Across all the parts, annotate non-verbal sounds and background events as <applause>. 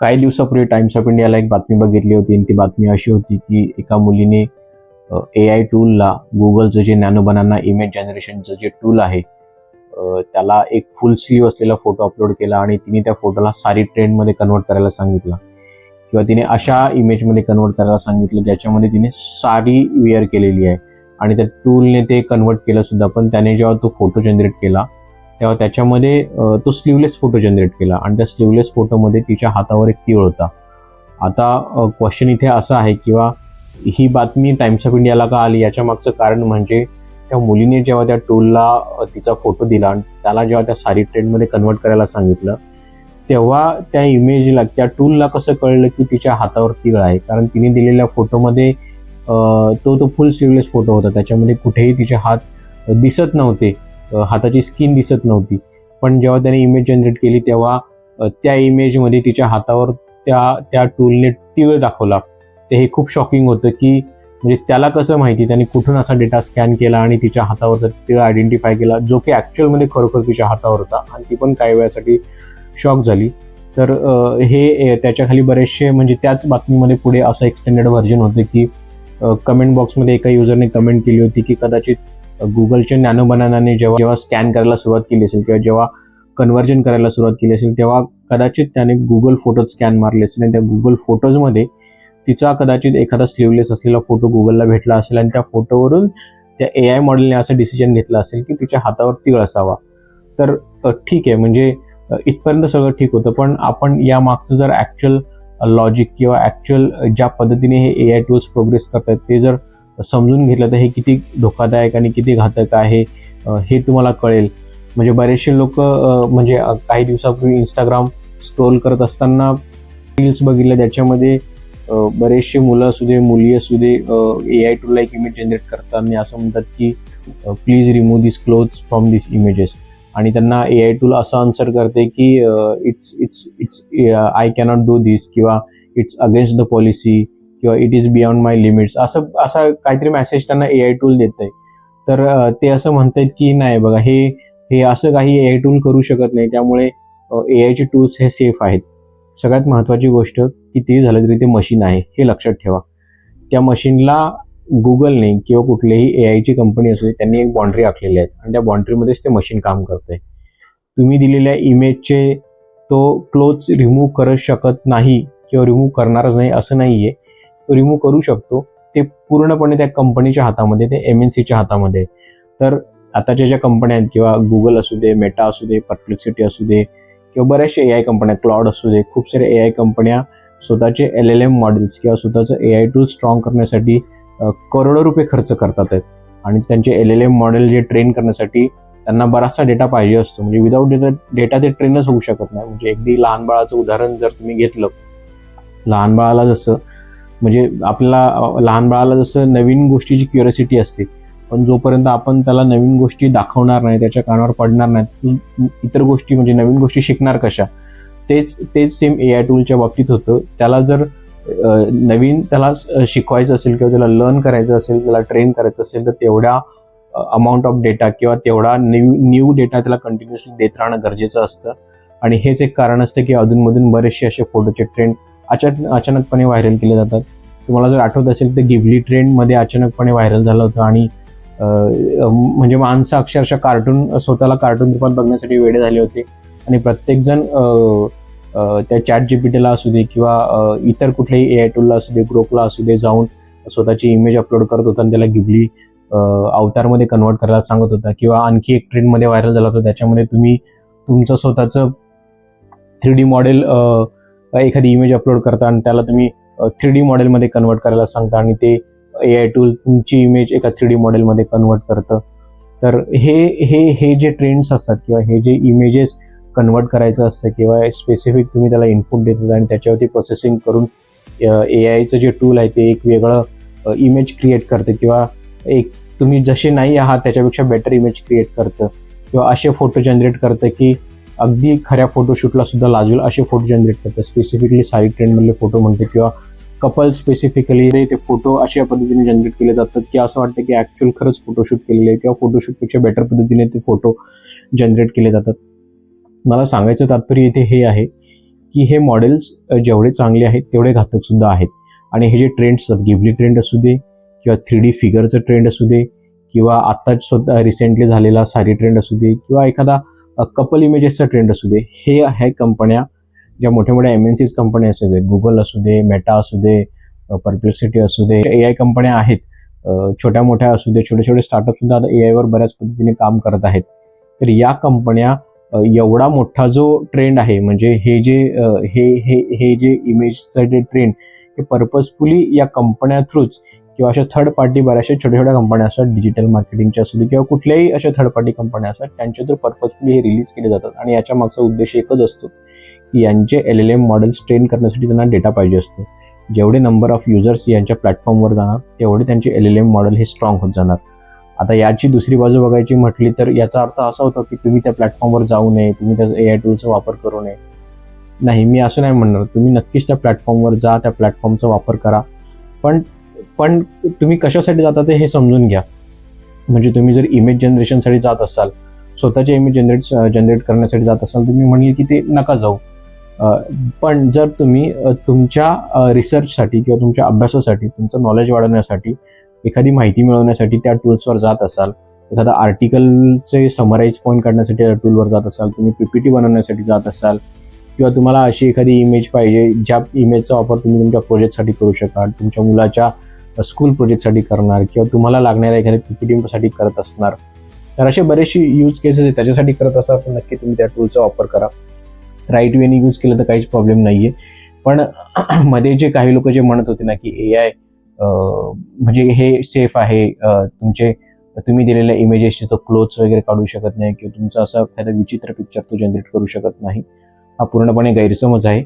काही दिवसापूर्वी times of इंडियाला एक बातमी बघितली होती आणि ती बातमी अशी होती की एका मुलीने ए आय टूलला गुगलचं जे नॅनो बनाना इमेज जनरेशनचं जे टूल आहे त्याला एक फुल स्लीव असलेला फोटो अपलोड केला आणि तिने त्या फोटोला सारी ट्रेंडमध्ये कन्वर्ट करायला सांगितलं. किंवा तिने अशा इमेजमध्ये कन्वर्ट करायला सांगितलं ज्याच्यामध्ये तिने साडी वेअर केलेली आहे. आणि त्या टूलने ते कन्वर्ट केलं सुद्धा पण त्याने जेव्हा तो फोटो जनरेट केला तेव्हा त्याच्यामध्ये तो स्लीवलेस फोटो जनरेट केला. आणि त्या स्लीवलेस फोटोमध्ये तिच्या हातावर एक तीळ होता. आता क्वेश्चन इथे असा आहे किंवा ही बातमी टाइम्स ऑफ इंडियाला का आली? याच्या मागचं कारण म्हणजे त्या मुलीने जेव्हा त्या टूलला तिचा फोटो दिला आणि त्याला जेव्हा त्या सारी ट्रेंडमध्ये कन्वर्ट करायला सांगितलं तेव्हा त्या इमेजला त्या टूलला कसं कळलं की तिच्या हातावर तीळ आहे? कारण तिने दिलेल्या फोटोमध्ये तो तो फुल स्लीवलेस फोटो होता. त्याच्यामध्ये कुठेही तिचे हात दिसत नव्हते. हाताची स्किन दिसत नव्हती. पण जेव्हा त्याने इमेज जनरेट केली तेव्हा त्या इमेजमध्ये तिच्या हातावर त्या त्या टूलने तीळ दाखवला. ते हे खूप शॉकिंग होतं की म्हणजे त्याला कसं माहिती? त्याने कुठून असा डेटा स्कॅन केला आणि तिच्या हातावरचा तिळ आयडेंटिफाय केला जो की ॲक्च्युअलमध्ये खरोखर तिच्या हातावर होता. आणि ती पण काही वेळासाठी शॉक झाली. तर हे त्याच्याखाली बरेचसे म्हणजे त्याच बातमीमध्ये पुढे असं एक्सटेंडेड व्हर्जन होतं की कमेंट बॉक्समध्ये एका युजरने कमेंट केली होती की कदाचित गुगलच्या ज्ञानोबनाने जेव्हा जेव्हा स्कॅन करायला सुरुवात केली असेल किंवा जेव्हा कन्व्हर्जन करायला सुरुवात केली असेल तेव्हा कदाचित त्याने गुगल फोटोज स्कॅन मारले असेल आणि त्या गुगल फोटोजमध्ये तिचा कदाचित एखादा स्लीवलेस असलेला फोटो गुगलला भेटला असेल आणि त्या फोटोवरून त्या ए आय मॉडेलने असं डिसिजन घेतलं असेल की तिच्या हातावर तिळ असावा. तर ठीक आहे म्हणजे इथपर्यंत सगळं ठीक होतं पण आपण या मागचं जर ॲक्च्युअल लॉजिक किंवा ॲक्च्युअल ज्या पद्धतीने हे ए आय टूल्स प्रोग्रेस करतात ते जर समजून घेतलं तर हे किती धोकादायक आणि किती घातक आहे हे तुम्हाला कळेल. म्हणजे बरेचसे लोक म्हणजे काही दिवसापूर्वी इंस्टाग्राम स्क्रोल करत असताना रील्स बघितल्या. त्याच्यामध्ये बरेचसे मुलं असू दे मुली असू दे ए आय टू एक इमेज जनरेट करताना असं म्हणतात की please remove this clothes from this images आणि त्यांना ए आय टूला असं आन्सर करते की it's it's it's I cannot do this किंवा इट्स अगेन्स्ट द पॉलिसी किंवा it is beyond my limits असं असं काहीतरी मेसेज त्यांना ए आय टूल देत आहे तर ते असं म्हणतायत की नाही बघा हे हे असं काही ए आय टूल करू शकत नाही. त्यामुळे ए आयचे टूल्स हे सेफ आहेत. सगळ्यात महत्त्वाची गोष्ट कितीही झालं तरी ते मशीन आहे हे लक्षात ठेवा. त्या मशीनला गुगलने किंवा कुठलीही ए आयची कंपनी असू दे त्यांनी एक बाउंड्री आखलेली आहे. आणि त्या बाउंड्रीमध्येच ते मशीन काम करतंय. तुम्ही दिलेल्या इमेजचे तो क्लोथ्स रिमूव्ह करू शकत नाही किंवा रिमूव्ह करणारच नाही असं नाही आहे तो रिमूव्ह करू शकतो. ते पूर्णपणे त्या कंपनीच्या हातामध्ये ते एम एन सीच्या हातामध्ये तर आताच्या ज्या कंपन्या आहेत किंवा गुगल असू दे मेटा असू दे परप्लेक्सिटी असू दे किंवा बऱ्याचशा ए आय कंपन्या क्लॉड असू दे खूप सारे ए आय कंपन्या स्वतःचे एल एल एम मॉडेल्स किंवा स्वतःचं ए आय टूल स्ट्रॉंग करण्यासाठी करोडो रुपये खर्च करतात आहेत. आणि त्यांचे एल एल एम मॉडेल जे ट्रेन करण्यासाठी त्यांना बराचसा डेटा पाहिजे असतो. म्हणजे विदाऊट डेटा डेटा ते ट्रेनच होऊ शकत नाही. म्हणजे अगदी लहान बाळाचं उदाहरण जर तुम्ही घेतलं लहान बाळाला जसं म्हणजे आपल्याला लहान बाळाला जसं नवीन गोष्टीची क्युरिसिटी असते पण जोपर्यंत आपण त्याला नवीन गोष्टी दाखवणार नाही त्याच्या कानावर पडणार नाही इतर गोष्टी म्हणजे नवीन गोष्टी शिकणार कशा? तेच तेच सेम ए आय टूलच्या बाबतीत होतं. त्याला जर नवीन त्याला शिकवायचं असेल किंवा त्याला लर्न करायचं असेल त्याला ट्रेन करायचं असेल तर तेवढ्या अमाऊंट ऑफ डेटा किंवा तेवढा न्यू न्यू डेटा त्याला कंटिन्युअसली देत राहणं गरजेचं असतं. आणि हेच एक कारण असतं की अधूनमधून बरेचसे असे फोटोचे ट्रेंड अचानक अचानकपणे व्हायरल केले जातात. तुम्हाला जर आठवत असेल तर गिबली ट्रेंडमध्ये अचानकपणे व्हायरल झालं होतं आणि म्हणजे माणसं अक्षरशः कार्टून स्वतःला कार्टून रूपात बघण्यासाठी वेळे झाले होते. आणि प्रत्येकजण त्या चॅट जीपीटीला असू दे किंवा इतर कुठल्याही ए आय टूलला असू दे ग्रुपला असू दे जाऊन स्वतःची इमेज अपलोड करत होता आणि त्याला गिबली अवतारमध्ये कन्वर्ट करायला सांगत होता. किंवा आणखी एक ट्रेंडमध्ये व्हायरल झाला होता त्याच्यामध्ये तुम्ही तुमचं स्वतःचं थ्री डी मॉडेल एखादी इमेज अपलोड करता आणि त्याला तुम्ही थ्री डी मॉडेलमध्ये कन्वर्ट करायला सांगता आणि ते ए आय टूल तुमची इमेज एका थ्री डी मॉडेलमध्ये कन्वर्ट करतं. तर हे हे हे जे ट्रेंड्स असतात किंवा हे जे इमेजेस कन्वर्ट करायचं असतं किंवा स्पेसिफिक तुम्ही त्याला इनपुट देतात आणि त्याच्यावरती प्रोसेसिंग करून ए आयचं जे टूल आहे ते एक वेगळं इमेज क्रिएट करतं किंवा एक तुम्ही जसे नाही आहात त्याच्यापेक्षा बेटर इमेज क्रिएट करतं. किंवा असे फोटो जनरेट करतं की अगदी खऱ्या फोटोशूटला सुद्धा लाजवेल असे फोटो जनरेट करतात. स्पेसिफिकली सारी ट्रेंडमधले फोटो म्हणते किंवा कपल स्पेसिफिकली ते फोटो अशा पद्धतीने जनरेट केले जातात की असं वाटतं की ॲक्च्युअल खरंच फोटोशूट केलेले आहे किंवा फोटोशूटपेक्षा बेटर पद्धतीने ते फोटो जनरेट केले जातात. मला सांगायचं तात्पर्य इथे हे आहे की हे मॉडेल्स जेवढे चांगले आहेत तेवढे घातक सुद्धा आहेत. आणि हे जे ट्रेंड्स असतात गिबली ट्रेंड असू दे किंवा थ्री डी फिगरचं ट्रेंड असू दे किंवा आत्ताच स्वतः रिसेंटली झालेला सारी ट्रेंड असू दे किंवा एखादा कपल इमेजेसचा ट्रेंड असू दे हे आहे कंपन्या ज्या मोठ्या मोठ्या एम एन सीज कंपन्या असू दे गुगल असू दे मेटा असू दे परप्लेक्सिटी असू दे ए आय कंपन्या आहेत. छोट्या मोठ्या असू दे छोटे छोटे स्टार्टअप सुद्धा आता ए आयवर बऱ्याच पद्धतीने काम करत आहेत. तर या कंपन्या एवढा मोठा जो ट्रेंड आहे म्हणजे हे जे हे हे हे जे इमेजचं जे ट्रेंड हे पर्पजफुली या कंपन्या थ्रूच किंवा अशा थर्ड पार्टी बऱ्याचशा छोट्या छोट्या कंपन्या असतात डिजिटल मार्केटिंगच्या असू दे किंवा कुठल्याही अशा थर्ड पार्टी कंपन्या असतात त्यांच्या थ्रू पर्पजफुली हे रिलीज केले जातात. आणि याच्या मागचा उद्देश एकच असतो की यांचे L L M models train करण्यासाठी त्यांना डेटा पाहिजे असतो. जेवढे नंबर ऑफ युजर्स यांच्या प्लॅटफॉर्मवर जाणार तेवढे त्यांचे एल एल एम मॉडेल हे स्ट्रॉंग होत जाणार. आता याची दुसरी बाजू बघायची म्हटली तर याचा अर्थ असा होतो की तुम्ही त्या प्लॅटफॉर्मवर जाऊ नये तुम्ही त्या ए आय टूलचा वापर करू नये. नाही मी असं नाही म्हणणार. तुम्ही नक्कीच त्या प्लॅटफॉर्मवर जा त्या प्लॅटफॉर्मचा वापर करा. पण पण तुम्ही कशासाठी जाता ते हे समजून घ्या. म्हणजे तुम्ही जर इमेज जनरेशनसाठी जात असाल स्वतःचे इमेज जनरेट जनरेट करण्यासाठी जात असाल तुम्ही म्हणले की ते नका जाऊ. पण जर तुम्ही तुमच्या रिसर्चसाठी किंवा तुमच्या अभ्यासासाठी तुमचं नॉलेज वाढवण्यासाठी एखादी माहिती मिळवण्यासाठी त्या टूल्सवर जात असाल एखादा आर्टिकलचे समराईज पॉईंट काढण्यासाठी त्या टूलवर जात असाल तुम्ही पीपीटी बनवण्यासाठी जात असाल किंवा तुम्हाला अशी एखादी इमेज पाहिजे ज्या इमेजचा वापर तुम्ही तुमच्या प्रोजेक्टसाठी करू शकाल तुमच्या मुलाच्या स्कूल प्रोजेक्टसाठी करणार किंवा तुम्हाला लागणाऱ्या एखाद्या पीपीटीसाठी करत असणार. तर असे बरेचसे यूज केसेस आहेत त्याच्यासाठी करत असाल तर नक्की तुम्ही त्या टूलचा वापर करा. राईट वेने यूज केलं तर काहीच प्रॉब्लेम नाही आहे पण <clears throat> मध्ये जे काही लोक जे म्हणत होते ना की ए आय म्हणजे हे सेफ आहे तुमचे तुम्ही दिलेल्या इमेजेसचे तो क्लोथ्स वगैरे काढू शकत नाही किंवा तुमचा असा एखादा विचित्र पिक्चर तो जनरेट करू शकत नाही. हा पूर्णपणे गैरसमज आहे.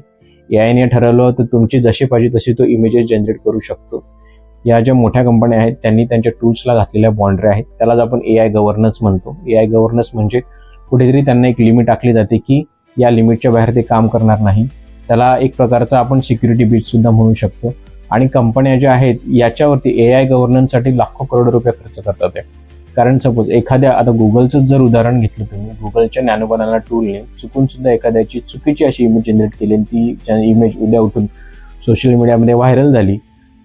ए आयने ठरवलं तर तुमचे जसे पाहिजे तसे तो इमेजेस जनरेट करू शकतो. या ज्या मोठ्या कंपन्या आहेत त्यांनी त्यांच्या टूल्सला घातलेल्या बाउंड्री आहेत. त्यालाच आपण ए आय गव्हर्नन्स म्हणतो. ए आय गव्हर्नन्स म्हणजे कुठेतरी त्यांना एक लिमिट आखली जाते की या लिमिटच्या बाहेर ते काम करणार नाही. त्याला एक प्रकारचा आपण सिक्युरिटी बीच सुद्धा म्हणू शकतो. आणि कंपन्या ज्या आहेत याच्यावरती ए आय गव्हर्नन्ससाठी लाखो करोड रुपये खर्च करतात आहे कारण सपोज एखाद्या आता गुगलचं जर उदाहरण घेतलं तुम्ही गुगलच्या नॅनो टूलने चुकून सुद्धा एखाद्याची चुकीची अशी इमेज जनरेट केली आणि ती इमेज उद्या उठून सोशल मीडियामध्ये व्हायरल झाली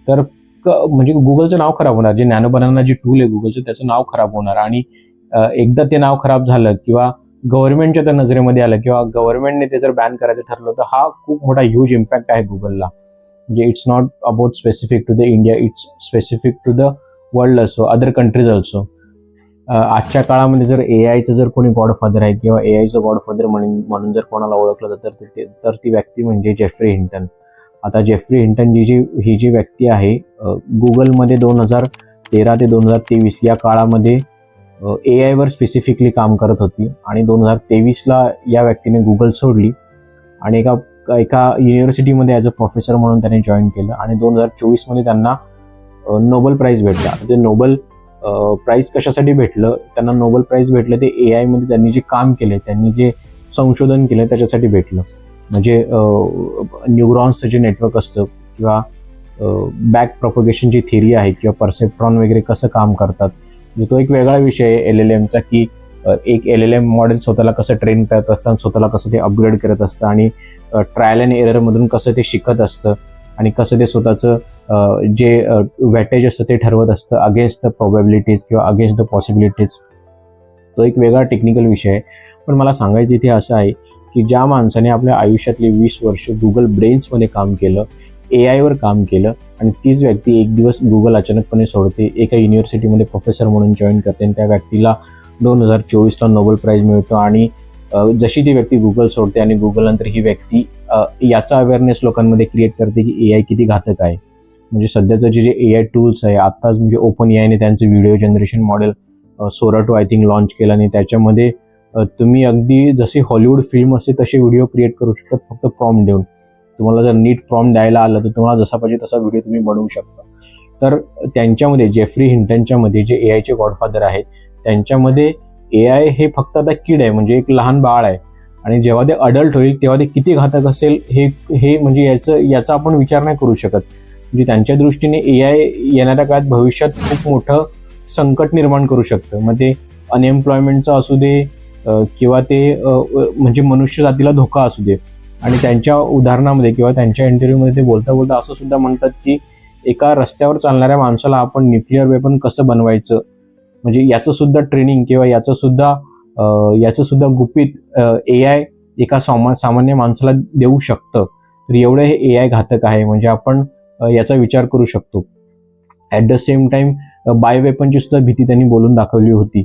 तर म्हणजे गुगलचं नाव खराब होणार. जे नॅनो बनाना जे टूल आहे गुगलचं त्याचं नाव खराब होणार. आणि एकदा ते नाव खराब झालं किंवा गव्हर्नमेंटच्या त्या नजरेमध्ये आलं किंवा गव्हर्नमेंटने ते जर बॅन करायचं ठरलं तर हा खूप मोठा ह्यूज इम्पॅक्ट आहे गुगलला म्हणजे it's not about specific to the India it's specific to the world असो अदर कंट्रीज ऑल्सो आजच्या काळामध्ये जर ए आयचं जर कोणी गॉडफादर आहे किंवा ए आयचं गॉडफादर म्हणून म्हणून जर कोणाला ओळखलं जातं तर ते तर ती व्यक्ती म्हणजे जेफ्री हिंटन आता जेफ्री हिंटन जी जी ही जी व्यक्ती आहे गुगलमध्ये दोन हजार तेरा ते दोन हजार तेवीस या काळामध्ये ए आयवर स्पेसिफिकली काम करत होती आणि दोन हजार तेवीसला या व्यक्तीने गुगल सोडली आणि एका एका युनिव्हर्सिटीमध्ये ॲज अ प्रोफेसर म्हणून त्याने जॉईन केलं आणि दोन हजार चोवीसमध्ये त्यांना नोबल प्राईज भेटला. ते नोबल प्राईज कशासाठी भेटलं? त्यांना नोबल प्राईज भेटलं ते ए आयमध्ये त्यांनी जे काम केले त्यांनी जे संशोधन केलं त्याच्यासाठी भेटलं. म्हणजे न्यूरॉन्सचं जे नेटवर्क असतं किंवा बॅक प्रॉपगेशन जी थिअरी आहे किंवा परसेप्ट्रॉन वगैरे कसं काम करतात म्हणजे तो एक वेगळा विषय आहे एल एल एमचा की एक एल एल एम मॉडेल स्वतःला कसं ट्रेन करत असतं आणि स्वतःला कसं ते अपग्रेड करत असतं आणि ट्रायल अँड एररमधून कसं ते शिकत असतं आणि कसं ते स्वतःचं जे वॅटेज असतं ते ठरवत असतं अगेन्स्ट द प्रॉबॅबिलिटीज किंवा अगेन्स्ट द पॉसिबिलिटीज तो एक वेगळा टेक्निकल विषय आहे. पण मला सांगायचं इथे असं आहे की ज्या माणसाने आपल्या आयुष्यातले वीस वर्ष गुगल ब्रेन्समध्ये काम केलं ए आयवर काम केलं आणि तीच व्यक्ती एक दिवस गुगल अचानकपणे सोडते एका युनिव्हर्सिटीमध्ये प्रोफेसर म्हणून जॉईन करते आणि त्या व्यक्तीला दोन हजार चोवीसला नोबेल प्राईज मिळतो आणि जशी ती व्यक्ती गुगल सोडते आणि गुगल नंतर ही व्यक्ती याचा अवेअरनेस लोकांमध्ये क्रिएट करते की ए आय किती घातक आहे. म्हणजे सध्याचं जे जे ए आय टूल्स आहे आत्ताच म्हणजे ओपन ए आयने त्यांचं व्हिडिओ जनरेशन मॉडेल सोराटो आय थिंक लॉन्च केलं आणि त्याच्यामध्ये तुम्ही अगदी जशी हॉलिवूड फिल्म असते तसे व्हिडिओ क्रिएट करू शकता फक्त प्रॉम देऊन. तुम्हाला जर नीट प्रॉम द्यायला आलं तर तुम्हाला जसा पाहिजे तसा व्हिडिओ तुम्ही बनवू शकता. तर त्यांच्यामध्ये जेफ्री हिंटनच्यामध्ये जे ए आयचे गॉडफादर आहेत त्यांच्यामध्ये ए आय हे फक्त आता किड आहे म्हणजे एक लहान बाळ आहे. आणि जेव्हा ते अडल्ट होईल तेव्हा ते किती घातक असेल हे हे म्हणजे याचं याचा आपण विचार नाही करू शकत. म्हणजे त्यांच्या दृष्टीने ए आय येणाऱ्या काळात भविष्यात खूप मोठं संकट निर्माण करू शकतं. मग ते अनएम्प्लॉयमेंटचं असू दे किंवा ते म्हणजे मनुष्य जातीला धोका असू दे. आणि त्यांच्या उदाहरणामध्ये किंवा त्यांच्या इंटरव्ह्यूमध्ये ते बोलता बोलता असं सुद्धा म्हणतात की एका रस्त्यावर चालणाऱ्या माणसाला आपण न्यूक्लिअर वेपन कसं बनवायचं? म्हणजे याचं सुद्धा ट्रेनिंग किंवा याचं सुद्धा याचं सुद्धा गुपित ए आय एका सामा सामान्य माणसाला देऊ शकतं. तर एवढं हे ए आय घातक आहे. म्हणजे आपण याचा विचार करू शकतो. At the same time bio वेपनची सुद्धा भीती त्यांनी बोलून दाखवली होती.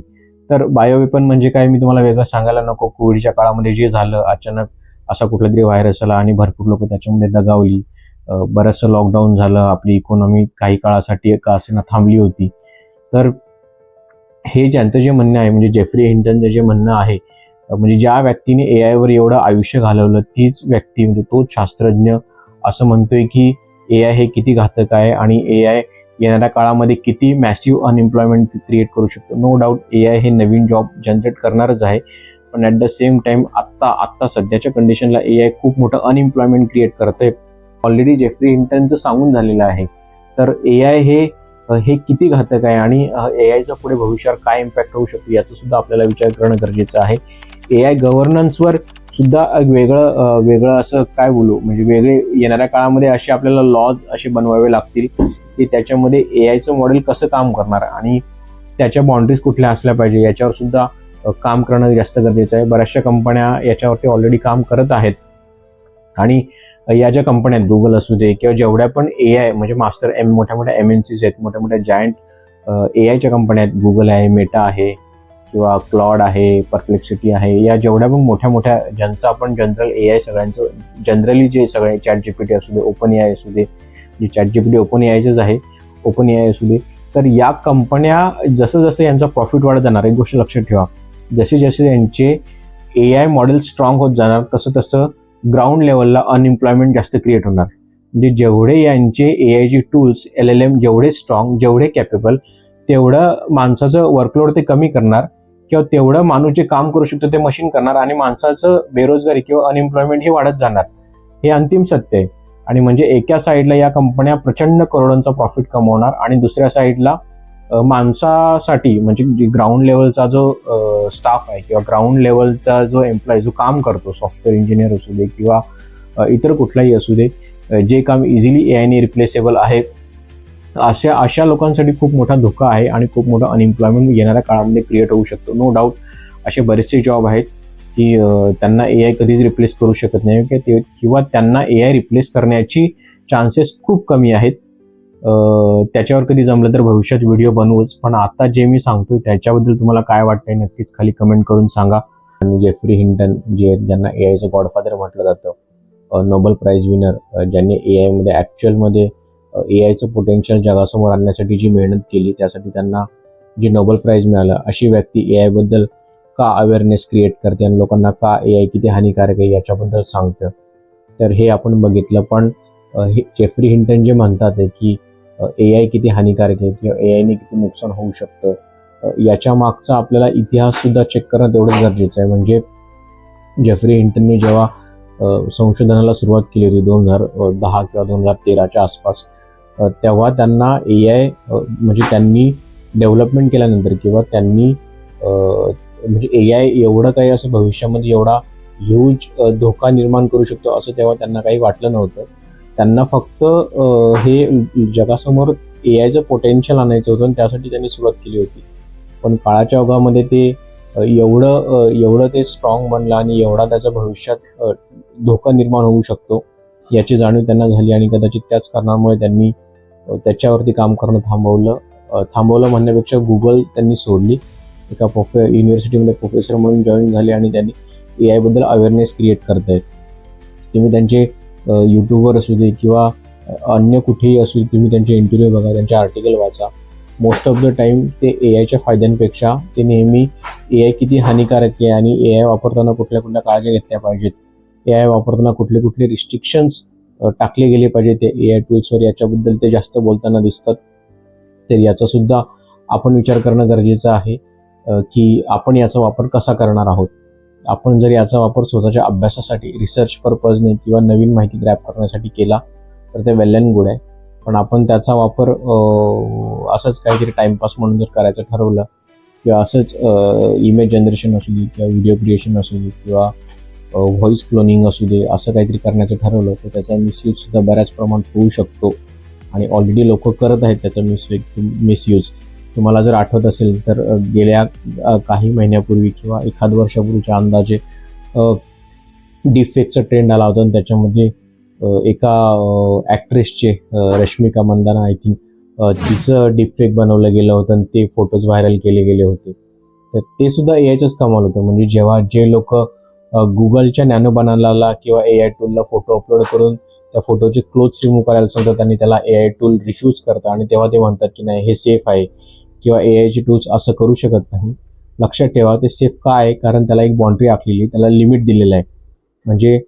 तर बायोवेपन म्हणजे काय? मी तुम्हाला वेगळं सांगायला नको. कोविडच्या काळामध्ये जे झालं अचानक असा कुठला तरी व्हायरस आला आणि भरपूर लोक त्याच्यामध्ये दगावली. बरंचसं लॉकडाऊन झालं. आपली इकॉनॉमी काही काळासाठी का असेना थांबली होती. तर हे ज्यांचं जे म्हणणं आहे म्हणजे जेफ्री हिंटनचं जे म्हणणं आहे म्हणजे ज्या व्यक्तीने ए आयवर एवढं आयुष्य घालवलं तीच व्यक्ती म्हणजे तोच शास्त्रज्ञ असं म्हणतोय की ए आय हे किती घातक आहे आणि ए आय येणाऱ्या काळामध्ये किती मॅसिव्ह अनएम्प्लॉयमेंट क्रिएट करू शकतो? नो डाऊट ए आय हे नवीन जॉब जनरेट करणारच आहे. पण ॲट द सेम टाइम आत्ता आत्ता सध्याच्या कंडिशनला ए आय खूप मोठं अनएम्प्लॉयमेंट क्रिएट करत आहे ऑलरेडी जेफ्री इंटनचं सांगून झालेलं आहे. तर ए आय हे हे किती घातक आहे आणि ए आयचा पुढे भविष्यावर काय इम्पॅक्ट होऊ शकतो याचा सुद्धा आपल्याला विचार करणं गरजेचं आहे. ए आय गव्हर्नन्सवर सुद्धा वेगळं वेगळं असं काय बोलू? म्हणजे वेगळे येणाऱ्या काळामध्ये असे आपल्याला लॉज असे बनवावे लागतील की त्याच्यामध्ये ए आयचं मॉडेल कसं काम करणार? आणि त्याच्या बाउंड्रीज कुठल्या असल्या पाहिजे? याच्यावर सुद्धा काम करणं जास्त गरजेचं आहे. बऱ्याचशा कंपन्या याच्यावरती ऑलरेडी काम करत आहेत. आणि या ज्या कंपन्या आहेत गुगल असू दे किंवा जेवढ्या पण ए आय म्हणजे मास्टर एम मोठ्या मोठ्या एम एन सीज आहेत मोठ्या मोठ्या जायंट ए आयच्या कंपन्या आहेत. गुगल आहे मेटा आहे. किंवा क्लॉड आहे परप्लेक्सिटी आहे या जेवढ्या पण मोठ्या मोठ्या ज्यांचं आपण जनरल ए आय सगळ्यांचं जनरली जे सगळे चॅट जीपीटी असू दे ओपन ए आय असू दे जे चॅट जीपीटी ओपन ए आयचंच आहे ओपन ए आय असू दे तर या कंपन्या जसं जसं यांचा प्रॉफिट वाढत जाणार एक गोष्ट लक्षात ठेवा. जसे जसे यांचे ए आय मॉडेल स्ट्रॉंग होत जाणार तसं तसं ग्राउंड लेवलला अनएम्प्लॉयमेंट जास्त क्रिएट होणार. म्हणजे जेवढे यांचे ए आयचे टूल्स एल एल एम जेवढे स्ट्रॉंग जेवढे कॅपेबल तेवढं माणसाचं वर्कलोड ते कमी करणार. किंवा तेवढं माणूस जे काम करू शकतो ते मशीन करणार आणि माणसाचं बेरोजगारी किंवा अनएम्प्लॉयमेंट हे वाढत जाणार. हे अंतिम सत्य आहे. आणि म्हणजे एका साईडला या कंपन्या प्रचंड करोडांचा प्रॉफिट कमवणार आणि दुसऱ्या साईडला माणसासाठी म्हणजे ग्राउंड लेवलचा जो स्टाफ आहे किंवा ग्राउंड लेवलचा जो एम्प्लॉय जो काम करतो सॉफ्टवेअर इंजिनियर असू दे किंवा इतर कुठलाही असू दे जे काम इझिली ए आयने रिप्लेसेबल आहे अशा अशा लोकांसाठी खूप मोठा धोका आहे आणि खूप मोठा अनएम्प्लॉयमेंट येणाऱ्या काळामध्ये क्रिएट होऊ शकतो. नो डाऊट असे बरेचसे जॉब आहेत की त्यांना ए आय कधीच रिप्लेस करू शकत नाही. किंवा ते किंवा त्यांना ए आय रिप्लेस करण्याची चान्सेस खूप कमी आहेत. त्याच्यावर कधी जमलं तर भविष्यात व्हिडिओ बनवूच. पण आता जे मी सांगतोय त्याच्याबद्दल तुम्हाला काय वाटतंय नक्कीच खाली कमेंट करून सांगा. आणि जेफ्री हिंटन जे ज्यांना ए आयचं गॉडफादर म्हटलं जातं नोबल प्राईज विनर ज्यांनी ए आयमध्ये ॲक्च्युअलमध्ये ए आयचं पोटेन्शियल जगासमोर आणण्यासाठी जी मेहनत केली त्यासाठी त्यांना जे नोबल प्राईज मिळालं अशी व्यक्ती ए आयबद्दल का अवेअरनेस क्रिएट करते आणि लोकांना का ए आय किती हानिकारक आहे याच्याबद्दल सांगतं? तर हे आपण बघितलं. पण हे जेफ्री हिंटन जे म्हणतात आहे की ए आय किती हानिकारक आहे किंवा ए आयने किती नुकसान होऊ शकतं याच्या मागचा आपल्याला इतिहाससुद्धा चेक करणं तेवढंच गरजेचं आहे. म्हणजे जेफ्री हिंटनने जेव्हा संशोधनाला सुरुवात केली होती दोन हजार दहा किंवा दोन हजार तेराच्या आसपास तेव्हा त्यांना ए आय म्हणजे त्यांनी डेव्हलपमेंट केल्यानंतर किंवा त्यांनी म्हणजे ए आय एवढं काही असं भविष्यामध्ये एवढा ह्यूज धोका निर्माण करू शकतो असं तेव्हा त्यांना काही वाटलं नव्हतं. त्यांना फक्त हे जगासमोर ए आयचं पोटेन्शियल आणायचं होतं आणि त्यासाठी त्यांनी सुरुवात केली होती. पण काळाच्या ओघामध्ये ते एवढं एवढं ते स्ट्रॉंग बनलं आणि एवढा त्याचा भविष्यात धोका निर्माण होऊ शकतो याची जाणीव त्यांना झाली आणि कदाचित त्याच कारणामुळे त्यांनी त्याच्यावरती काम करणं थांबवलं. थांबवलं म्हणण्यापेक्षा गुगल त्यांनी सोडली. एका प्रोफे युनिव्हर्सिटीमध्ये प्रोफेसर म्हणून जॉईन झाले आणि त्यांनी ए आयबद्दल अवेअरनेस क्रिएट करतायत. तुम्ही त्यांचे यूट्यूबवर असू दे किंवा अन्य कुठेही असू दे तुम्ही त्यांचे इंटरव्ह्यू बघा त्यांचे आर्टिकल वाचा. मोस्ट ऑफ द टाईम ते ए आयच्या फायद्यांपेक्षा ते नेहमी ए आय किती हानिकारक आहे आणि ए आय वापरताना कुठल्या कुठल्या काळजी घेतल्या पाहिजेत. ए आय वापरताना कुठले कुठले रिस्ट्रिक्शन्स टाकले गेले पाहिजे. ते ए आय टूल्सवर याच्याबद्दल ते जास्त बोलताना दिसतात. तर याचासुद्धा आपण विचार करणं गरजेचं आहे की आपण याचा वापर कसा करणार आहोत. आपण जर याचा वापर स्वतःच्या अभ्यासासाठी रिसर्च पर्पजने किंवा नवीन माहिती ग्रॅप करण्यासाठी केला तर ते वेल अँड गुड आहे. पण आपण त्याचा वापर असंच काहीतरी टाइमपास म्हणून जर करायचं ठरवलं किंवा असंच इमेज जनरेशन असू दे किंवा व्हिडिओ क्रिएशन असू दे किंवा व्हॉइस क्लोनिंग असू दे असं काहीतरी करण्याचं ठरवलं तर त्याचा मिसयूज सुद्धा बऱ्याच प्रमाणात होऊ शकतो. आणि ऑलरेडी लोक करत आहेत त्याचा मिस मिसयूज तुम्हाला जर आठवत असेल तर गेल्या काही महिन्यापूर्वी किंवा एखाद वर्षापूर्वीच्या अंदाजे डिफेक्टचा ट्रेंड आला होता. आणि त्याच्यामध्ये एका ॲक्ट्रेसचे रश्मिका मंदाना आय थिंक तिचं डिफेक्ट बनवलं गेलं होतं आणि ते फोटोज व्हायरल केले गेले होते. तर ते सुद्धा ए कमाल होतं. म्हणजे जेव्हा जे लोक गुगलच्या नॅनो बनाला किंवा ए आय टूलला फोटो अपलोड करून त्या फोटोचे क्लोथ्स रिमूव्ह करायला सांगतात आणि त्याला ए आय टूल रिफ्यूज करतात आणि तेव्हा ते म्हणतात की नाही हे सेफ आहे किंवा ए आयची टूल्स असं करू शकत नाही. लक्षात ठेवा ते सेफ का आहे? कारण त्याला एक बाउंड्री आखलेली त्याला लिमिट दिलेलं आहे. म्हणजे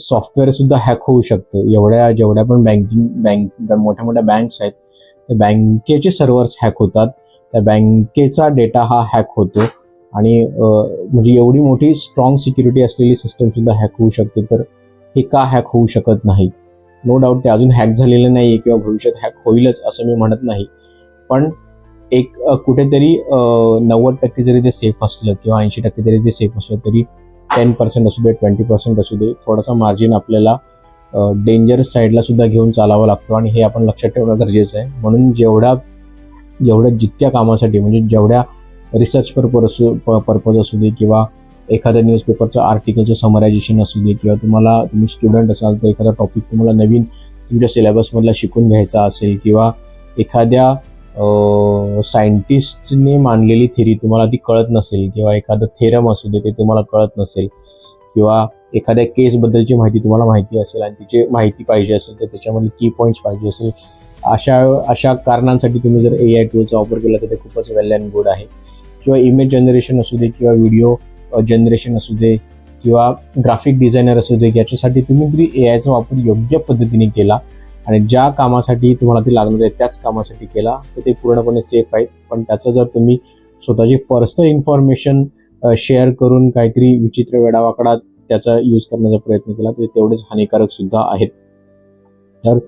सॉफ्टवेअर सुद्धा हॅक होऊ शकतं. एवढ्या जेवढ्या पण बँकिंग बँक मोठ्या मोठ्या बँक्स आहेत त्या बँकेचे सर्व्हर्स हॅक होतात. त्या बँकेचा डेटा हा हॅक होतो. आणि म्हणजे एवढी मोठी स्ट्रॉंग सिक्युरिटी असलेली सिस्टमसुद्धा हॅक होऊ शकते तर हे का हॅक होऊ शकत नाही? नो डाऊट ते अजून हॅक झालेलं नाही आहे किंवा भविष्यात हॅक होईलच असं मी म्हणत नाही. पण एक कुठेतरी नव्वद टक्के जरी ते सेफ असलं किंवा ऐंशी टक्के जरी ते सेफ असलं तरी टेन पर्सेंट असू दे ट्वेंटी पर्सेंट असू दे थोडासा मार्जिन आपल्याला डेंजर साईडला सुद्धा घेऊन चालावा लागतो आणि हे आपण लक्षात ठेवणं गरजेचं आहे. म्हणून जेवढ्या जेवढ्या जितक्या कामासाठी म्हणजे जेवढ्या रिसर्च पर्पज असू पर्पज असू दे किंवा एखाद्या न्यूजपेपरचं आर्टिकलचं समरायझेशन असू दे किंवा तुम्हाला तुम्ही स्टुडंट असाल तर एखादा टॉपिक तुम्हाला नवीन तुमच्या सिलेबसमधला शिकून घ्यायचा असेल किंवा एखाद्या सायंटिस्टने मांडलेली थेरी तुम्हाला ती कळत नसेल किंवा एखादं थेरम असू दे ते तुम्हाला कळत नसेल किंवा एखाद्या केसबद्दलची माहिती तुम्हाला माहिती असेल आणि तिची माहिती पाहिजे असेल तर त्याच्यामध्ये की पॉईंट्स पाहिजे असेल अशा अशा कारणांसाठी तुम्ही जर ए आय टूलचा वापर केला तर ते खूपच वेल अँड गुड आहे. किंवा इमेज जनरेशन असू दे किंवा व्हिडिओ जनरेशन असू दे किंवा ग्राफिक डिझायनर असू दे याच्यासाठी तुम्ही जरी ए आयचा वापर योग्य पद्धतीने केला आणि ज्या कामासाठी तुम्हाला ते लागणार आहे त्याच कामासाठी केला तर ते पूर्णपणे सेफ आहे. पण त्याचं जर तुम्ही स्वतःची पर्सनल इन्फॉर्मेशन शेअर करून काहीतरी विचित्र वेडावाकडा त्याचा यूज करण्याचा प्रयत्न केला तर ते तेवढेच हानिकारक सुद्धा आहेत. तर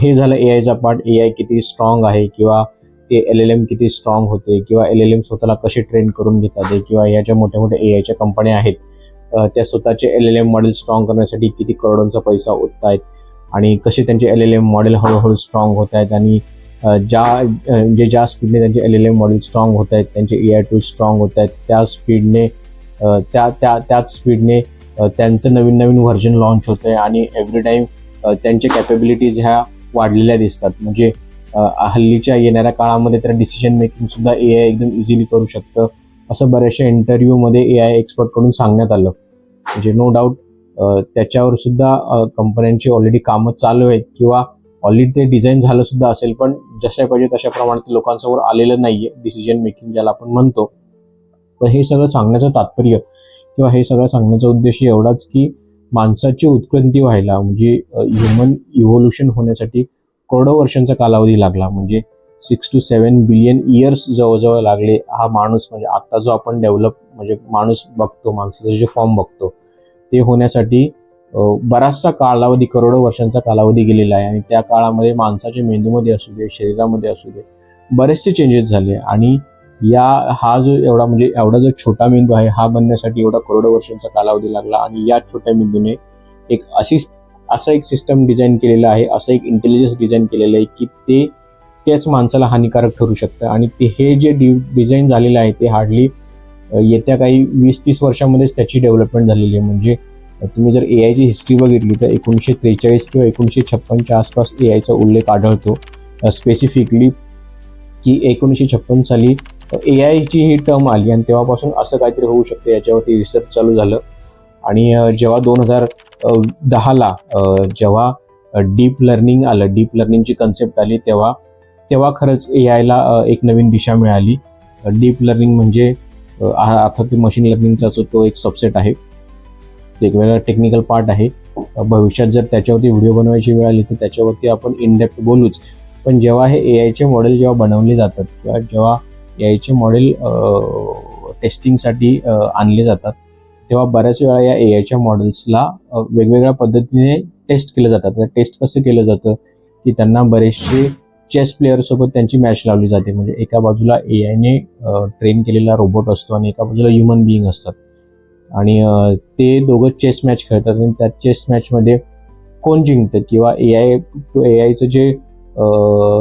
हे झालं ए आयचा पार्ट ए आय किती स्ट्रॉंग आहे किंवा ते एल एल एम किती स्ट्रॉंग होते किंवा एल एल एम स्वतःला कसे ट्रेन करून घेतात किंवा या ज्या मोठ्या मोठ्या ए आयच्या कंपन्या आहेत त्या स्वतःचे L L M model strong करण्यासाठी किती करोडांचा पैसा ओतत आहेत आणि कसे त्यांचे एल एल एम मॉडेल हळूहळू स्ट्रॉंग होत आहेत आणि ज्या जे ज्या स्पीडने त्यांचे L L M model strong होत आहेत त्यांचे ए आय टूल स्ट्रॉंग होत आहेत त्या स्पीडने त्या त्या त्याच स्पीडने त्यांचं नवीन नवीन व्हर्जन लॉन्च होतं आहे आणि एव्हरी टाईम त्यांच्या कॅपेबिलिटीज ह्या वाढलेल्या दिसतात. म्हणजे हल्लीच्या येणाऱ्या काळामध्ये तर डिसिजन मेकिंग सुद्धा ए आय एकदम इझिली करू शकतं. असं बऱ्याचशा इंटरव्ह्यूमध्ये ए आय एक्सपर्टकडून सांगण्यात आलं. म्हणजे नो डाऊट त्याच्यावर सुद्धा कंपन्यांची ऑलरेडी कामं चालू आहेत किंवा ऑलरेडी ते डिझाईन झालं सुद्धा असेल पण जशा पाहिजे तशा प्रमाणात लोकांसमोर आलेलं नाही आहे डिसिजन मेकिंग ज्याला आपण म्हणतो. तर हे सगळं सांगण्याचं तात्पर्य किंवा हे सगळं सांगण्याचा उद्देश एवढाच की माणसाची उत्क्रांती व्हायला म्हणजे ह्युमन इव्होल्युशन होण्यासाठी करोडो वर्षांचा कालावधी लागला. म्हणजे six two seven billion years जवळजवळ लागले. हा माणूस म्हणजे आत्ता जो आपण डेव्हलप म्हणजे माणूस बघतो माणसाचे जे फॉर्म बघतो ते होण्यासाठी बराचसा कालावधी करोडो वर्षांचा कालावधी गेलेला आहे. आणि त्या काळामध्ये माणसाच्या मेंदूमध्ये असू दे शरीरामध्ये असू दे बरेचसे चेंजेस झाले. आणि या हा जो एवढा म्हणजे एवढा जो छोटा मेंदू आहे हा बनण्यासाठी एवढा करोडो वर्षांचा कालावधी लागला. आणि या छोट्या मेंदूने एक अशी असं एक सिस्टम डिझाईन केलेलं आहे असं एक इंटेलिजन्स डिझाईन केलेलं आहे की ते त्याच माणसाला हानिकारक ठरू शकतं. आणि ते हे जे डि डिझाईन झालेलं आहे ते हार्डली येत्या काही वीस तीस वर्षामध्येच त्याची डेव्हलपमेंट झालेली आहे. म्हणजे तुम्ही जर ए आयची हिस्ट्री बघितली तर एकोणीसशे त्रेचाळीस किंवा एकोणीसशे छप्पनच्या आसपास ए आयचा उल्लेख आढळतो. स्पेसिफिकली की एकोणीसशे छप्पन साली ए आयची ही टर्म आली आणि तेव्हापासून असं काहीतरी होऊ शकतं. याच्यावरती रिसर्च चालू झालं. आणि जेव्हा दोन हजार दहाला जेव्हा डीप लर्निंग आलं डीप लर्निंगची कन्सेप्ट आली तेव्हा तेव्हा खरंच ए आयला एक नवीन दिशा मिळाली. डीप लर्निंग म्हणजे आता ते मशीन लर्निंगचा असो तो एक सबसेट आहे. एक वेगळा टेक्निकल पार्ट आहे. भविष्यात जर त्याच्यावरती व्हिडिओ बनवायची वेळ आली तर त्याच्यावरती आपण इनडेप्थ बोलूच. पण जेव्हा हे ए आयचे मॉडेल जेव्हा बनवले जातात किंवा जेव्हा ए आयचे मॉडेल टेस्टिंगसाठी आणले जातात तेव्हा बऱ्याच वेळा या ए आयच्या मॉडेल्सला वेगवेगळ्या पद्धतीने टेस्ट केलं जातं. तर टेस्ट कसं केलं जातं? की त्यांना बरेचसे चेस प्लेअरसोबत त्यांची मॅच लावली जाते. म्हणजे एका बाजूला ए आयने ट्रेन केलेला रोबोट असतो आणि एका बाजूला ह्युमन बिईंग असतात. आणि ते दोघं चेस मॅच खेळतात आणि त्या चेस मॅचमध्ये कोण जिंकतं? किंवा ए आय ए आयचं जे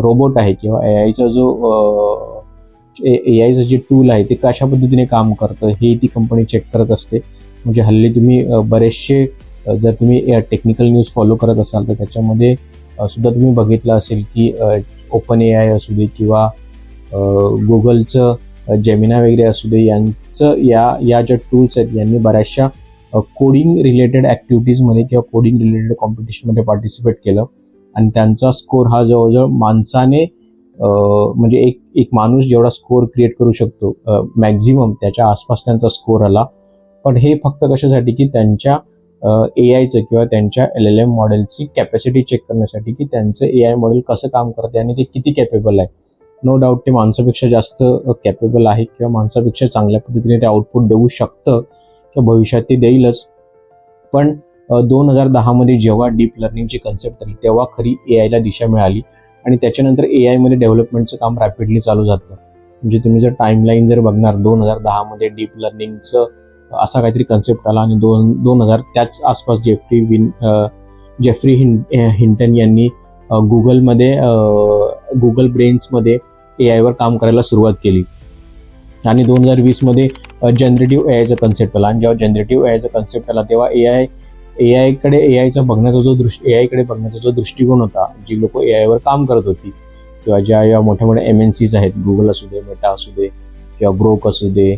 रोबोट आहे किंवा ए आयचा जो ए आयचं जे टूल आहे ते कशा पद्धतीने काम करतं हे ती कंपनी चेक करत असते. म्हणजे हल्ली तुम्ही बरेचसे जर तुम्ही टेक्निकल न्यूज फॉलो करत असाल तर त्याच्यामध्ये सुद्धा तुम्ही बघितलं असेल की ओपन ए आय असू दे किंवा गुगलचं जेमिना वगैरे असू दे यांचं या या ज्या टूल्स आहेत यांनी बऱ्याचशा कोडिंग रिलेटेड ॲक्टिव्हिटीजमध्ये किंवा कोडिंग रिलेटेड कॉम्पिटिशनमध्ये पार्टिसिपेट केलं. आणि त्यांचा स्कोर हा जवळजवळ माणसाने म्हणजे एक एक माणूस जेवढा स्कोअर क्रिएट करू शकतो मॅक्झिमम त्याच्या आसपास त्यांचा स्कोअर आला. पण हे फक्त कशासाठी? की त्यांच्या ए आयचं किंवा त्यांच्या एल एल एम मॉडेलची कॅपॅसिटी चेक करण्यासाठी की त्यांचं ए आय मॉडेल कसं काम करते आणि ते किती कॅपेबल आहे. नो डाऊट ते माणसापेक्षा जास्त कॅपेबल आहे किंवा माणसापेक्षा चांगल्या पद्धतीने ते आउटपुट देऊ शकतं किंवा भविष्यात ते देईलच. पण दोन हजार दहामध्ये जेव्हा डीप लर्निंगची कन्सेप्ट आली तेव्हा खरी ए आयला दिशा मिळाली. आणि त्याच्यानंतर ए आयमध्ये डेव्हलपमेंटचं काम रॅपिडली चालू जातं. म्हणजे तुम्ही जर टाईमलाईन जर बघणार दोन हजार दहामध्ये डीप लर्निंगचं असा काहीतरी कन्सेप्ट आला आणि दोन दोन हजार त्याच आसपास जेफ्री विन जेफ्री हिं हिंटन यांनी गुगलमध्ये गुगल ब्रेन्समध्ये ए आयवर काम करायला सुरुवात केली. आणि दोन हजार वीसमध्ये जनरेटिव्ह ए आयचा कन्सेप्ट आला. आणि जेव्हा जनरेटिव्ह ए आयचा कन्सेप्ट आला तेव्हा ए आय ए आयकडे ए आयचा बघण्याचा जो दृष्टी ए आयकडे बघण्याचा जो दृष्टिकोन होता जी लोक ए आयवर काम करत होती किंवा ज्या या मोठ्या मोठ्या एम एन सीज आहेत गुगल असू दे मेटा असू दे किंवा ब्रोक असू दे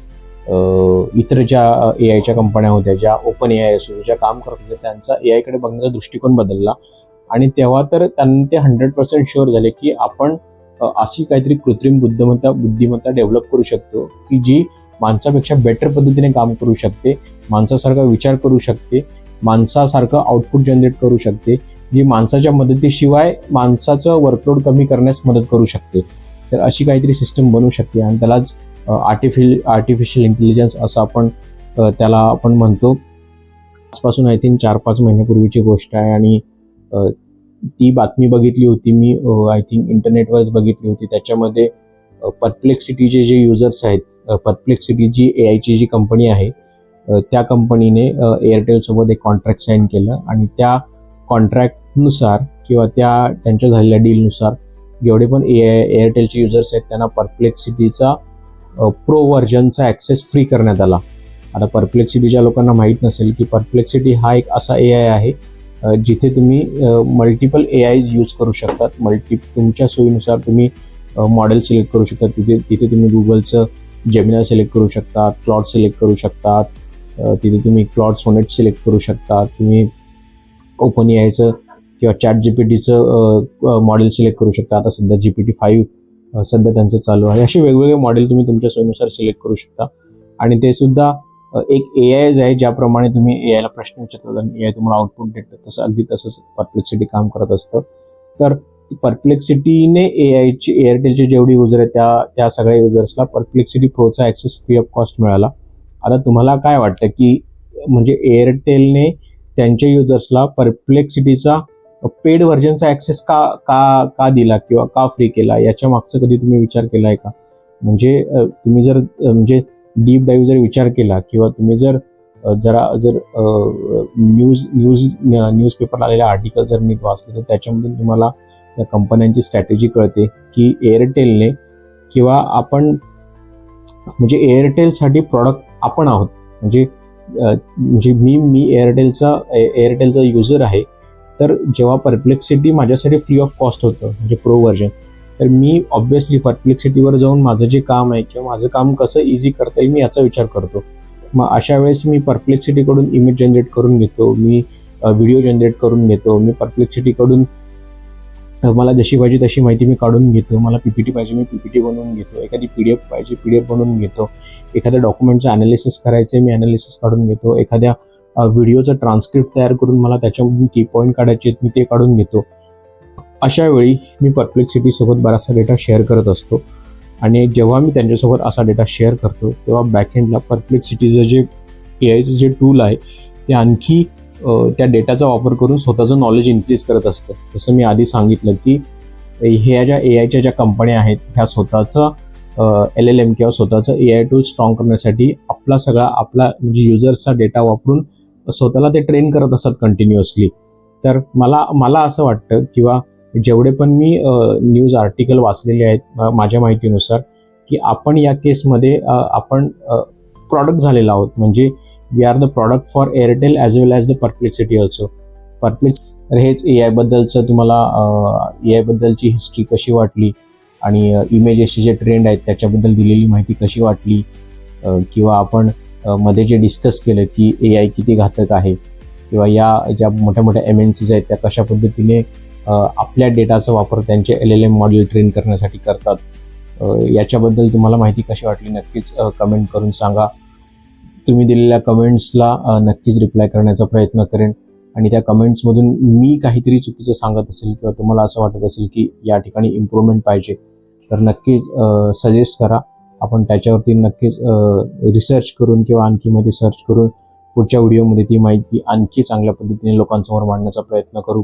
इतर ज्या ए आयच्या कंपन्या होत्या ज्या ओपन ए आय असू दे ज्या काम करत होत्या त्यांचा ए आयकडे बघण्याचा दृष्टिकोन बदलला. आणि तेव्हा तर त्यांना ते हंड्रेड पर्सेंट शुअर झाले की आपण अशी काहीतरी कृत्रिम बुद्धिमत्ता बुद्धिमत्ता डेव्हलप करू शकतो की जी माणसापेक्षा बेटर पद्धतीने काम करू शकते माणसासारखा विचार करू शकते माणसासारखं आउटपुट जनरेट करू शकते जी माणसाच्या मदतीशिवाय माणसाचं वर्कलोड कमी करण्यास मदत करू शकते. तर अशी काहीतरी सिस्टम बनू शकते आणि त्यालाच आर्टिफिल आर्टिफिशियल इंटेलिजन्स असं आपण त्याला आपण म्हणतो. आजपासून आय थिंक चार पाच महिन्यापूर्वीची गोष्ट आहे आणि ती बातमी बघितली होती मी आय थिंक इंटरनेटवरच बघितली होती. त्याच्यामध्ये परप्लेक्सिटीचे जे युजर्स आहेत परप्लेक्सिटी जी ए आयची जी कंपनी आहे त्या कंपनीने एअरटेलसोबत एक कॉन्ट्रॅक्ट साईन केलं आणि त्या कॉन्ट्रॅक्टनुसार किंवा त्या त्यांच्या झालेल्या डीलनुसार जेवढे पण ए एअरटेलचे युजर्स आहेत त्यांना परप्लेक्सिटीचा प्रो व्हर्जनचा ॲक्सेस फ्री करण्यात आला. आता परप्लेक्सिटीच्या लोकांना माहीत नसेल की परप्लेक्सिटी हा एक असा ए आय आहे जिथे तुम्ही मल्टिपल ए आयज यूज करू शकतात. मल्टी तुमच्या सोयीनुसार तुम्ही मॉडेल सिलेक्ट करू शकता तिथे तिथे तुम्ही गुगलचं जेमिना सिलेक्ट करू शकता क्लॉड सिलेक्ट करू शकतात. तिथे तुम्ही क्लॉड सोनेट सिलेक्ट करू शकता. तुम्ही ओपन ए आयचं किंवा चॅट जी पी टीचं मॉडेल सिलेक्ट करू शकता. आता सध्या जी पी टी फाईव्ह सध्या त्यांचं चालू आहे. असे वेगवेगळे मॉडेल तुम्ही तुमच्या सोयीनुसार सिलेक्ट करू शकता. आणि ते सुद्धा एक ए आयज आहे ज्याप्रमाणे तुम्ही ए आयला प्रश्न विचारतात आणि ए आय तुम्हाला आउटपुट देतं. तसं अगदी तसंच परप्लेक्सिटी काम करत असतं. तर परप्लेक्सिटीने ए आयची एअरटेलचे जेवढे युजर आहेत त्या त्या सगळ्या युजर्सला परप्लेक्सिटी प्रोचा ॲक्सेस फ्री ऑफ कॉस्ट मिळाला. आता तुम्हाला काय वाटतं की म्हणजे एअरटेलने त्यांच्या युजर्सला परप्लेक्सिटीचा पेड व्हर्जनचा ॲक्सेस का का का दिला किंवा का फ्री केला? याच्या मागचा कधी तुम्ही विचार केला आहे का? म्हणजे तुम्ही जर म्हणजे डीप डाईव्ह जर विचार केला किंवा तुम्ही जर जरा जर न्यूज न्यूज न्यूजपेपर आलेले आर्टिकल जर नीट वाचले तर त्याच्यामधून तुम्हाला या कंपन्यांची स्ट्रॅटेजी कळते की एअरटेलने किंवा आपण म्हणजे एअरटेलसाठी प्रॉडक्ट आपण आहोत. म्हणजे म्हणजे मी मी एअरटेलचा ए- एअरटेलचा युजर आहे. तर जेव्हा परप्लेक्सिटी माझ्यासाठी फ्री ऑफ कॉस्ट होतं म्हणजे प्रो व्हर्जन तर मी ऑब्व्हियसली परप्लेक्सिटीवर जाऊन माझं जे काम आहे किंवा माझं काम कसं इझी करता येईल मी याचा विचार करतो. मग अशा वेळेस मी परप्लेक्सिटीकडून इमेज जनरेट करून घेतो मी व्हिडिओ जनरेट करून घेतो मी परप्लेक्सिटीकडून मला जशी पाहिजे तशी माहिती मी काढून घेतो. मला पी पी टी पाहिजे मी पी पी टी बनवून घेतो. एखादी पी डी एफ पाहिजे पी डी एफ बनवून घेतो. एखाद्या डॉक्युमेंटचं अनालिसिस करायचं मी अनालिसिस काढून घेतो. एखाद्या व्हिडिओचं ट्रान्स्क्रिप्ट तयार करून मला त्याच्यामधून की पॉईंट काढायचे आहेत मी ते काढून घेतो. अशा वेळी मी परप्लेक्सिटीसोबत बराचसा डेटा शेअर करत असतो. आणि जेव्हा मी त्यांच्यासोबत असा डेटा शेअर करतो तेव्हा बॅकएंडला परप्लेक्सिटीचं जे ए आयचं जे टूल आहे ते आणखी त्या डेटाचा वापर करून स्वतःचं नॉलेज इन्क्रीज करत असतं. जसं मी आधी सांगितलं की ह्या ज्या ए आयच्या ज्या कंपन्या आहेत ह्या स्वतःचा एल एल एम किंवा स्वतःचं ए आय टूल स्ट्रॉंग करण्यासाठी आपला सगळा आपला म्हणजे युजर्सचा डेटा वापरून स्वतःला ते ट्रेन करत असतात कंटिन्युअसली तर मला मला असं वाटतं किंवा जेवढे पण मी न्यूज आर्टिकल वाचलेले आहेत माझ्या माहितीनुसार की आपण या केसमध्ये आपण प्रॉडक्ट झालेला आहोत. म्हणजे we are the product for Airtel as well as the Perplexity also perplex तर हेच ए आयबद्दलचं तुम्हाला ए आयबद्दलची हिस्ट्री कशी वाटली आणि इमेजेसचे जे ट्रेंड आहेत त्याच्याबद्दल दिलेली माहिती कशी वाटली किंवा आपण मध्ये जे डिस्कस केलं की ए आय किती घातक आहे किंवा या ज्या मोठ्या मोठ्या एम एन सीज आहेत त्या कशा पद्धतीने आपल्या डेटाचा वापर त्यांचे L L M module train करण्यासाठी करतात याच्याबद्दल तुम्हाला माहिती कशी वाटली नक्कीच कमेंट करून सांगा. तुम्ही दिलेल्या कमेंट्सला नक्कीच रिप्लाय करण्याचा प्रयत्न करेन. आणि त्या कमेंट्समधून मी काहीतरी चुकीचं सांगत असेल किंवा तुम्हाला असं वाटत असेल की या ठिकाणी इम्प्रूव्हमेंट पाहिजे तर नक्कीच सजेस्ट करा. आपण त्याच्यावरती नक्कीच रिसर्च करून किंवा आणखी माहिती सर्च करून पुढच्या व्हिडिओमध्ये ती माहिती आणखी चांगल्या पद्धतीने लोकांसमोर मांडण्याचा प्रयत्न करू.